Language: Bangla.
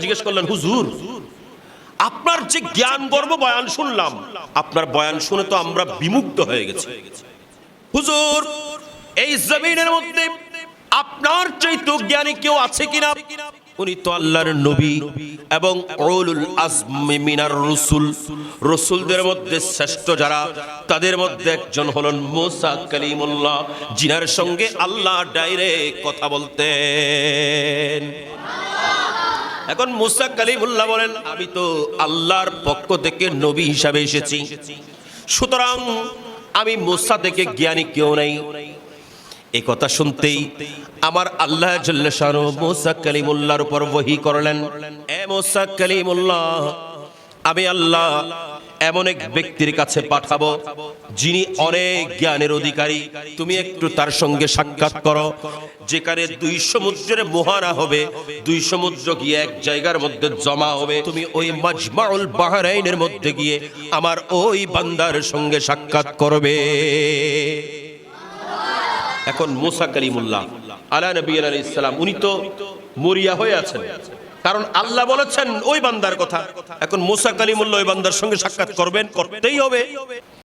জিজ্ঞেস করলেন, হুজুর, আপনার যে জ্ঞান গর্ব বয়ান শুনলাম, আপনার বয়ান শুনে তো আমরা বিমুগ্ধ হয়ে গেছি। হুজুর, এই জমিনের মধ্যে আপনার চাইতে জ্ঞানী কেউ আছে কিনা? উনি তো আল্লাহর নবী এবং মিনার রসুল। রসুলদের মধ্যে শ্রেষ্ঠ যারা, তাদের মধ্যে একজন হলেন মুসা কালিমুল্লাহ জিনার সঙ্গে আল্লাহ ডাইরেক্ট কথা বলতেন। এখন মুসা কালিমুল্লাহ বলেন, আমি তো আল্লাহর পক্ষ থেকে নবী হিসাবে এসেছি। সুতরাং আমি মুসা থেকে জ্ঞানী কেউ নেই। এই কথা শুনতেই আমার আল্লাহ জল্লাশানু মুসা উপর ওহী করলেন, এ আমি আল্লাহ এমন এক ব্যক্তির কাছে পাঠাবো যিনি অনেক জ্ঞানের অধিকারী। তুমি একটু তার সঙ্গে সাক্ষাৎ করো, যেখানে দুই সমুদ্রের মোহারা হবে, দুই সমুদ্র গিয়ে এক জায়গার মধ্যে জমা হবে। তুমি ওই মাজমাউল বাহরাইনের মধ্যে গিয়ে আমার ওই বান্দার সঙ্গে সাক্ষাৎ করবে। এখন মোসা কালিমুল্লাহ আলা নবী আলাইহিস ইসলাম উনি তো মরিয়া হয়ে আছেন। কারণ আল্লাহ বলেছেন, ওই বান্দার কথা। এখন মোসা কালিমুল্লাহ ওই বান্দার সঙ্গে সাক্ষাৎ করবেন, করতেই হবে।